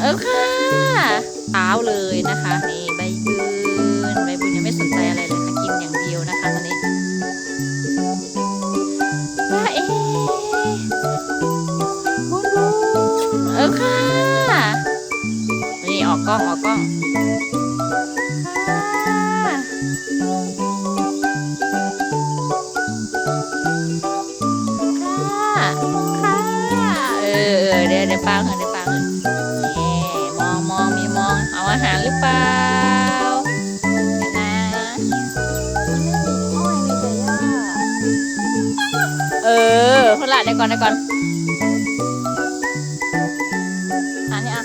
เออค่ะเท้าเลยนะคะนี่ใบบุญใบบุญยังไม่สนใจอะไรเลยค่ะกินอย่างเดียวนะคะตอนนี้ว่าเอ๊บุญบุญเออค่ะนี่ออกกล้องออกกล้องค่ะค่ะเออเดี๋ยวเดี๋ยวฟังเถอะเดี๋ยว ก่อนเดี๋ยวก่อนอันนี้อะ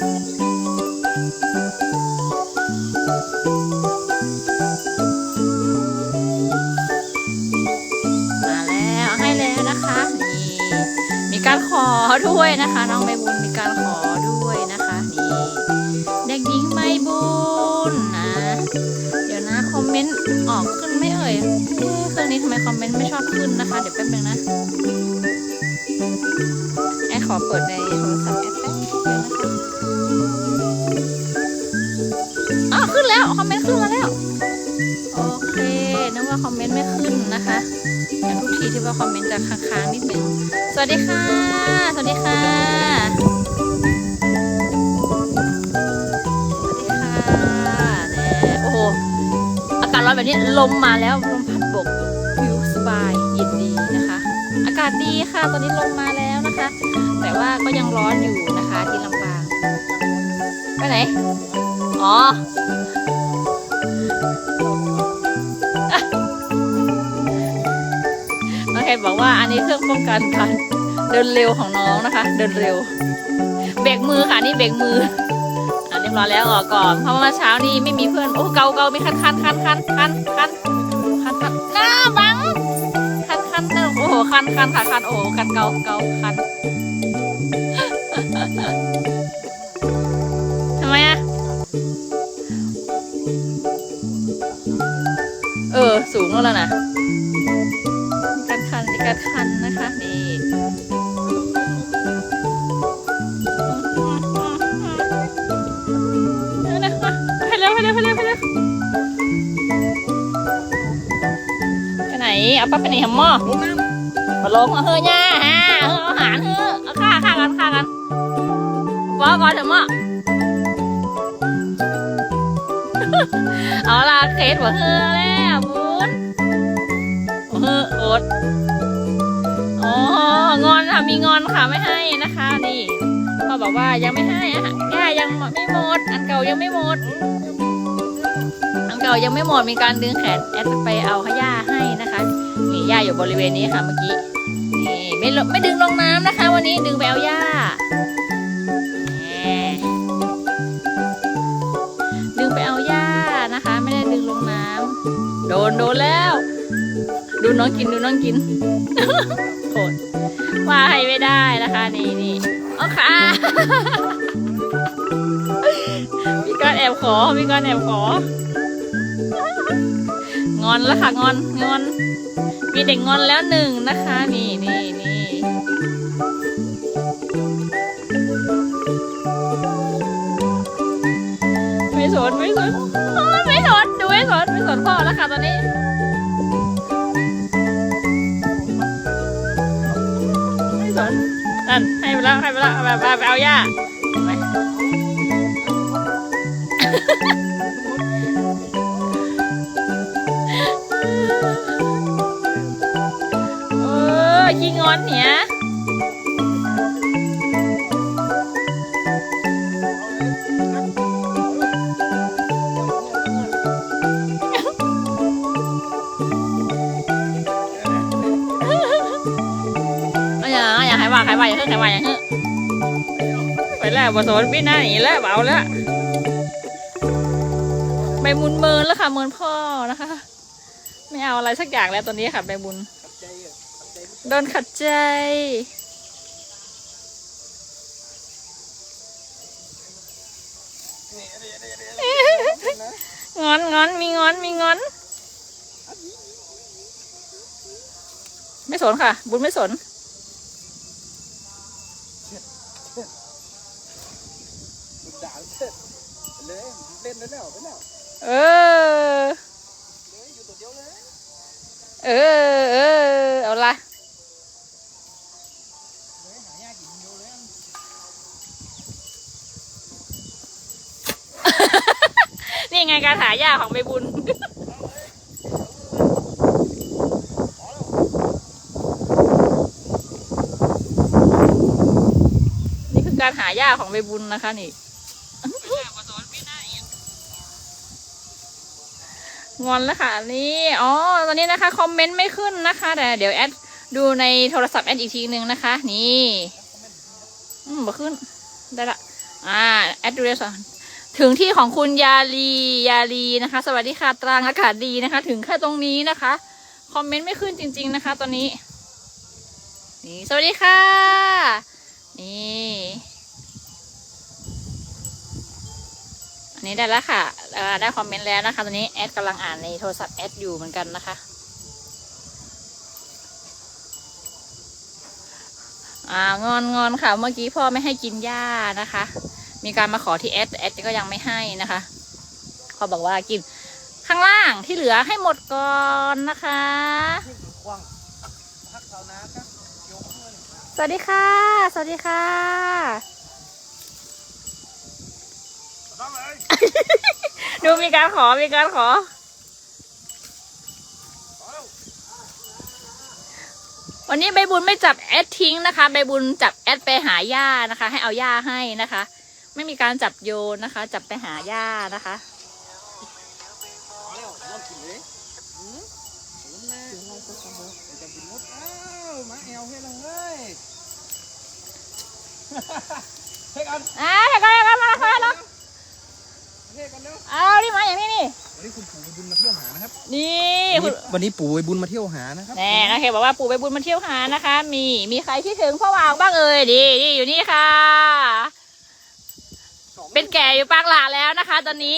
มาแล้วให้แล้วนะคะนี่มีการขอด้วยนะคะ น้องใบบุญมีการขอด้วยนะคะนี่เด็กหญิงใบบุญนะ เดี๋ยวนะคอมเมนต์ออกขึ้นไม่เอ่ยเอ๊ะเครื่องนี้ทำไมคอมเมนต์ไม่ชอบขึ้นนะคะ เดี๋ยวแป๊บนึงนะ แอขอเปิดในโทรศัพท์แอแป๊บนึงนะคะอ๋อขึ้นแล้ว คอมเมนต์ขึ้นมาแล้ว โอเคนึกว่าคอมเมนต์ไม่ขึ้นนะคะอย่างทุกทีที่ว่าคอมเมนต์จะค้างๆนิดนึงสวัสดีค่ะ สวัสดีค่ะสวัสดีค่ะโอ้โหอากาศร้อนแบบนี้ลมมาแล้วลมพัดบกาศดีค่ะ ตอนนี้ลมมาแล้วนะคะ แต่ว่าก็ยังร้อนอยู่นะคะที่ลำปาง ไปไหน อ๋อน้องแคนบอกว่าอันนี้เครื่องป้องกันการเดินเร็วของน้องนะคะ เดินเร็ว เบรกมือค่ะนี่เบรกมืออะเรียบร้อยแล้วออกก่อน เพราะว่าเช้านี่ไม่มีเพื่อน โอ้เกาเกามีคันคันคันคันคันคันคันคันหน้าบัง คันคันค่ะคันโอ้คันเกาเกาคันทำไมอะเออ สูงแล้วนะการคันมีการคันนะคะนี่ไปเร็วไปเร็วไปเร็วไปเร็วไปไหนเอาป้าไปไหนหำหม้อ มาลงเอาเฮ้ยย่าฮะเฮยเอาหารเฮ้ยเอาฆ่าฆ่ากันฆ่ากันบอกก่อนเถอะม้อเอาละเคสบอกเฮ้ยแล้วบุญเอออดอ๋องอนค่ะมีงอนค่ะไม่ให้นะคะนี่พ่อบอกว่ายังไม่ให้อะย่ายังไม่หมด อันเก่ายังไม่หมด อันเก่ายังไม่หมดมีการดึงแขนแอดไปเอาขย่าให้นะคะนี่ย่าอยู่บริเวณนี้ค่ะเมื่อกี้ ไม่ลงไม่ดึงลงน้ำนะคะ วันนี้ดึงไปเอาย่าแหมดึงไปเอาย่านะคะ ไม่ได้ดึงลงน้ำโดนโดนแล้ว ดูน้องกินดูน้องกินโคตรว่าให้ไม่ได้นะคะ นี่นี่เอาค่ะมีการแอบขอมีการแอบของอนแล้วค่ะงอนงอน มีเด็กงอนแล้วหนึ่งนะคะ นี่นี่ สนไม่สนไม่สนดูไม่สนไม่สนพ่อแล้วค่ะตอนนี้ไม่สนนั่นให้ไปแล้วให้ไปแล้วเอาไปไปไปเอาย่าไปเออขี้งอนเนี่ย ใครว่าอย่าเงใครว่าอย่าเพิ่งไปแล้วบสนพี่หน้าหนีแล้วเบาแล้วใบมุนเมินแล้วค่ะเมินพ่อนะคะ ไม่เอาอะไรสักอย่างแล้วตอนนี้ค่ะใบบุญโดนขัดใจงอนงอนมีงอนมีงอน ไม่สนค่ะ บุญไม่สน ด่าเสร็จ เลยเล่นได้แล้วไปแล้วเออเลยอยู่ตัวเดียวเลยเออเออเอาละเลยหายากกินเดียวเลยนี่ไงการหายาของใบบุญนี่คือการหายาของใบบุญนะคะนี่ งอนแล้วค่ะนี่อ๋อตอนนี้นะคะคอมเมนต์ไม่ขึ้นนะคะ แต่เดี๋ยวแอดดูในโทรศัพท์แอดอีกทีนึงนะคะ นี่อืมบ่ขึ้นได้ละอ่าแอดดูเลยสิถึงที่ของคุณยาลียาลีนะคะ สวัสดีค่ะตรังอากาศดีนะคะ ถึงแค่ตรงนี้นะคะ คอมเมนต์ไม่ขึ้นจริง ๆนะคะ ตอนนี้ นี่สวัสดีค่ะ นี่ อันนี้ได้แล้วค่ะ ได้คอมเมนต์แล้วนะคะ ตอนนี้แอดกำลังอ่านในโทรศัพท์แอดอยู่เหมือนกันนะคะอ่างอนงอนค่ะ เมื่อกี้พ่อไม่ให้กินหญ้านะคะ มีการมาขอที่แอดแอดก็ยังไม่ให้นะคะเขาบอกว่ากินข้างล่างที่เหลือให้หมดก่อนนะคะสวัสดีค่ะ สวัสดีค่ะ ดูมีการขอ มีการขอ วันนี้ใบบุญไม่จับแอดทิ้งนะคะ ใบบุญจับแอดไปหาหญ้านะคะ ให้เอาหญ้าให้นะคะ ไม่มีการจับโยนนะคะ จับไปหาหญ้านะคะพอแล้วลองกินเลยหืมผมแน่จะกินหมดอ้าวมาแอวให้เลยเฮ้ยกัน เฮ้ยกันเร็วเอาดิมาอย่างนี้นี่ วันนี้คุณปู่ไปบุญมาเที่ยวหานะครับนี่คุณวันนี้ปู่ไปบุญมาเที่ยวหานะครับแน่นะเคบอกว่าปู่ไปบุญมาเที่ยวหานะคะ มีมีใครคิดถึงพ่อวางบ้างเอ่ยดีดีอยู่นี่ค่ะ เป็นแก่อยู่ปางหลาแล้วนะคะ ตอนนี้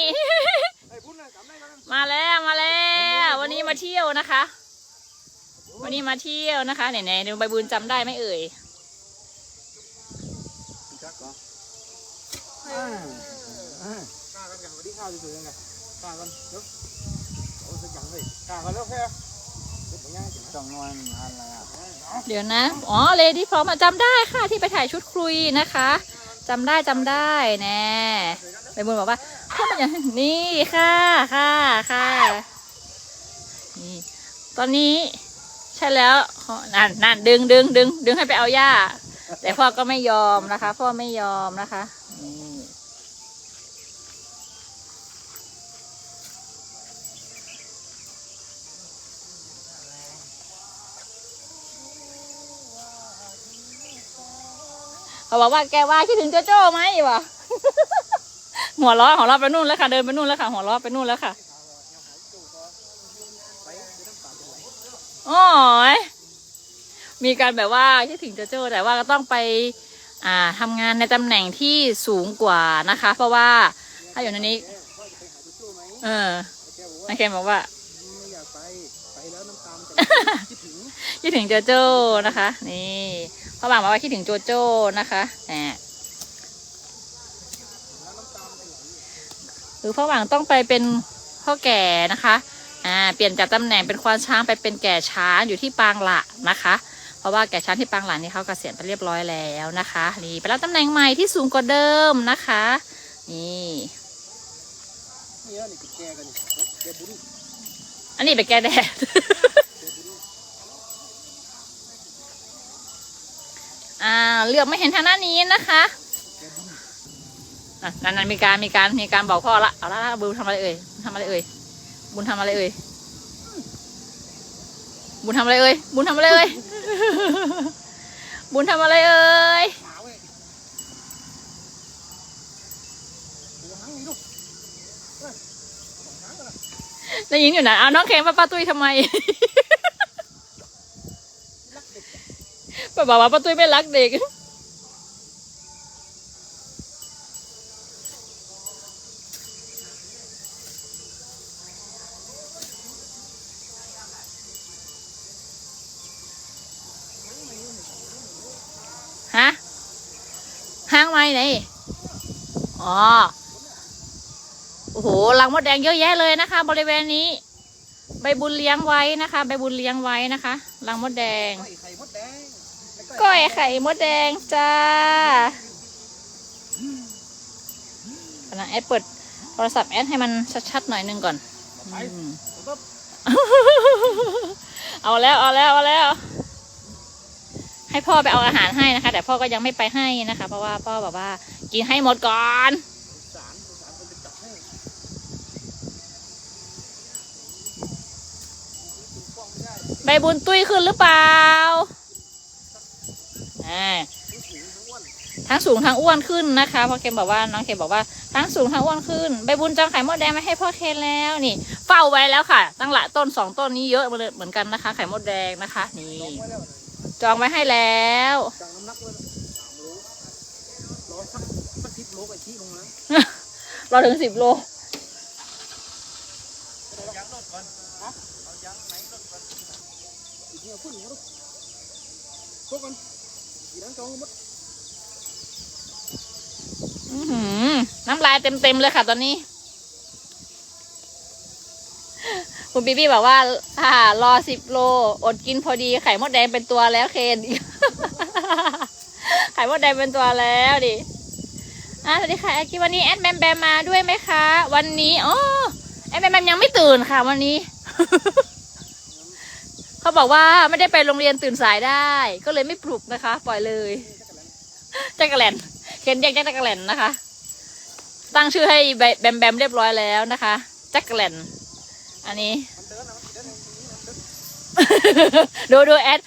ไอ้บุญน่ะจำได้กันมาแล้วมาแล้ว วันนี้มาเที่ยวนะคะ วันนี้มาเที่ยวนะคะไหนๆดูใบบุญจำได้ไหมเอ่ยจักก่อนอ่า ข้าวจะสวยยังไงกากันเดี๋ยวโอ้สักอย่างเลยกล้ากันแล้วแค่เดี๋ยวผมย่างนจังนอะไรอะเดี๋ยวนะ อ๋อ เลดี้พร้อมอะจำได้ค่ะที่ไปถ่ายชุดคุยนะคะจำได้จำได้แน่ใบบุญบอกว่าเข้ามาอย่างนี่ค่ะค่ะค่ะนี่ตอนนี้ใช่แล้วนั่นนั่นดึงดึงดึงดึงให้ไปเอาหญ้า แต่พ่อก็ไม่ยอมนะคะ พ่อไม่ยอมนะคะ เขาบอกว่าแกว่าคิดถึงโจโจ้ไหมวะหัวเราะหัวเราะไปนู่นแล้วค่ะเดินไปนู่นแล้วค่ะ หัวเราะไปนู่นแล้วค่ะโอ้ยมีการแบบว่าคิดถึงโจโจ้แต่ว่าก็ต้องไปอ่าทำงานในตำแหน่งที่สูงกว่านะคะ เพราะว่าถ้าอยู่ในนี้ เออแกบอกว่านายเคบอกว่าคิดถึงคิดถึงโจโจ้นะคะ นี่ พ่อบ่างบอกว่าคิดถึงโจโจ้นะคะแหมหรือพ่อบ่างต้องไปเป็นพ่อแก่นะคะอ่าเปลี่ยนจากตำแหน่งเป็นควานช้างไปเป็นแก่ช้างอยู่ที่ปางหละนะคะ เพราะว่าแก่ช้างที่ปางหละนี่เขาเกษียณไปเรียบร้อยแล้วนะคะนี่ไปรับตำแหน่งใหม่ที่สูงกว่าเดิมนะคะ นี่อันนี่นะแกบุญอันนี้ไปแก้แดด อ่าเลือกไม่เห็นทางหน้านี้นะคะนั่นนั่นมีการมีการมีการบอกพ่อละเอาละละบุญทำอะไรเอ่ยทำอะไรเอ่ยบุญทำอะไรเอ่ยบุญทำอะไรเอ่ยบุญทำอะไรเอ่ยบุญทำอะไรเอ่ยหมาเว้ยหัวหางนี่ลูกเฮ้ยสองหางกันละได้ยินอยู่นะเอาน้องเข็มป้าป้าตุ้ยทำไม ป้าบอกว่าป้าตุ้ยไม่รักเด็ก ฮะ ห้างไม้ไหน อ๋อ โอ้โหรังมดแดงเยอะแยะเลยนะคะ บริเวณนี้ ใบบุญเลี้ยงไว้นะคะ ใบบุญเลี้ยงไว้นะคะรังมดแดง ก้อยไข่มดแดงจ้าขณะแอดเปิดโทรศัพท์แอดให้มันชัดๆหน่อยหนึงก่อนอเอาแล้วเอาแล้วเอาแล้ว ให้พ่อไปเอาอาหารให้นะคะ แต่พ่อก็ยังไม่ไปให้นะคะ เพราะว่าพ่อแบบว่ากินให้หมดก่อนใบบุญตุ้ยขึ้นหรือเปล่า อ่าทั้งสูงทั้งอ้วนขึ้นนะคะพ่อเคนบอกว่าน้องเคนบอกว่าทั้งสูงทั้งอ้วนขึ้นใบบุญจองไข่มดแดงมาให้พ่อเคนแล้วนี่ เฝ้าไว้แล้วค่ะ ตั้งหลายต้นสองต้นนี้เยอะเหมือนกันนะคะ ไข่มดแดงนะคะ นี่ จองไว้ให้แล้วจังน้ำหนักไว้แล้วสามโลร้อถึงสิบโลเอายางรถก่อนฮะเอายางไหนรถก่อนพวกกัน น้ำลายเต็มๆเลยค่ะตอนนี้ คุณบีบี้บอกว่าอ่ารอสิบโล อดกินพอดีไข่มดแดงเป็นตัวแล้วเคนไข่มดแดงเป็นตัวแล้วดิอ่าสวัสดีค่ะแอดกี้วันนี้แอดแบมแบมมาด้วยไหมคะ วันนี้อ๋อแอดแบมแบมยังไม่ตื่นค่ะวันนี้ เขาบอกว่าไม่ได้ไปโรงเรียนตื่นสายได้ ก็เลยไม่ปลุกนะคะ ปล่อยเลยจักรแลนเคนเรียกจักรแลนนะคะ ตั้งชื่อให้แบมแบมเรียบร้อยแล้วนะคะจักรแลนอันนี้ดูดูแอด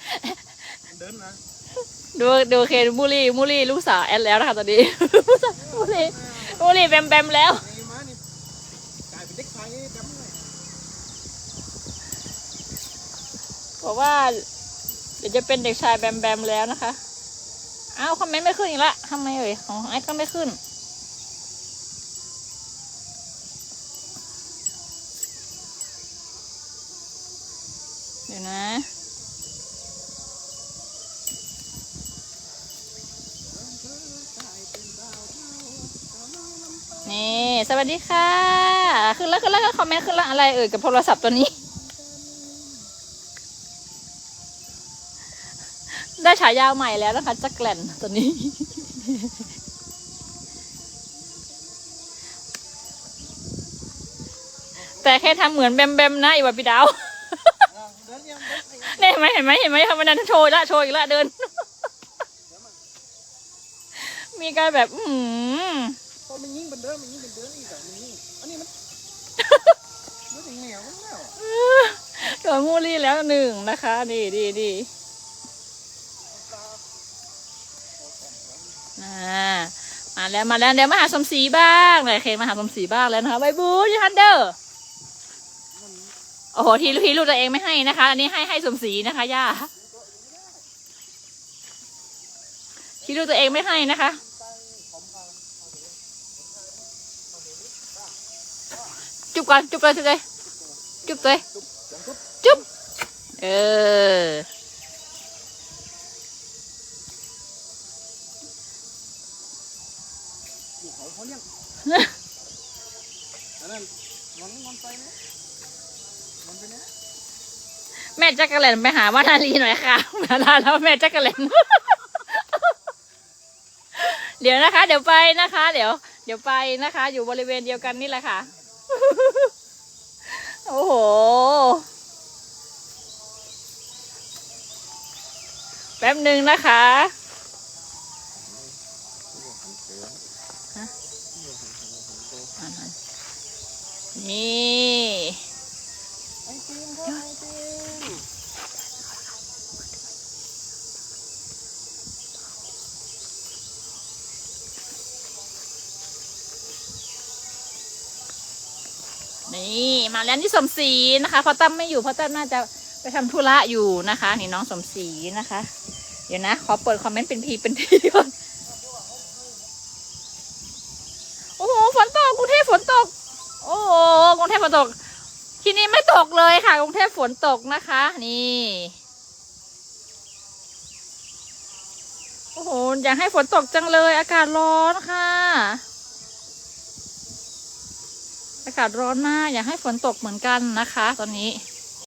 มันเดินนะดูดูเคนมูลี่มูลี่ลูกสาวแอดแล้วนะคะตอนนี้มูลี่มูลี่แบมแบมแล้ว นี่มานี่กลายเป็นเด็กชายดำเลย บอกว่า เดี๋ยวจะเป็นเด็กชายแบมแบมแล้วนะคะอ้าวคอมเมนต์ไม่ขึ้นอีกละทำไมเอ่ยของแอดก็ไม่ขึ้น เดี๋ยวนะนี่สวัสดีค่ะ ขึ้นแล้วขึ้นแล้วคอมเมนต์ขึ้นแล้วอะไรเอ่ยกับโทรศัพท์ตัวนี้ายาใหม่แล้วนะคะจักรแลนตัวนี้ แต่แค่ทำเหมือนแบมแบมนะอีวาพี่ดาวอะเดินยังเดินไปเนี่ยเห็นไหมเห็นไหมเห็นไหมทำมันนั้นโชว์อีกละโชว์อีกละเดิน มีการแบบ อืมพอมันยิงมันเดินมันยิงมันเดินอีกอะมันยิงอันนี้มันมันถึงแนวมันแล้วโดนมูลี่แล้วหนึ่งนะคะดีดีดี อ่ามาแล้วมาแล้วเดี๋ยวมาหาสมศรีบ้างเลยเคมาหาสมศรีบ้างแล้วนะคะใบบูยูฮันเดอร์โอ้โหทีทีลูกตัวเองไม่ให้นะคะ อันนี้ให้ให้สมศรีนะคะย่าทีลูกตัวเองไม่ให้นะคะจุบก่อนจุบเลยจุบเลยจุบเลยจุ๊บยังจุ๊บจุ๊บเออ อยู่เขาเขาเลี้ยงอันนั้นมันมันไปนะมันไปนะแม่จักรแลนไปหาวานาลีหน่อยค่ะมาลาแล้วแม่จักรแลนเดี๋ยวนะคะ เดี๋ยวไปนะคะ เดี๋ยว เดี๋ยวไปนะคะ อยู่บริเวณเดียวกันนี่แหละค่ะ โอ้โห แป๊บหนึ่งนะคะ นี่ไอติมครับไอติมนี่มาแล้วนี่สมศรีนะคะพราะตั้มไม่อยู่พราะตั้มน่าจะไปทำธุระอยู่นะคะ นี่น้องสมศรีนะคะ เดี๋ยวนะ ขอเปิดคอมเมนต์เป็นทีเป็นทีก่อน นตก โอ้กรุงเทพฝนตก ที่นี่ไม่ตกเลยค่ะ กรุงเทพฝนตกนะคะ นี่โอ้โหอยากให้ฝนตกจังเลย อากาศร้อนค่ะ อากาศร้อนมากอยากให้ฝนตกเหมือนกันนะคะ ตอนนี้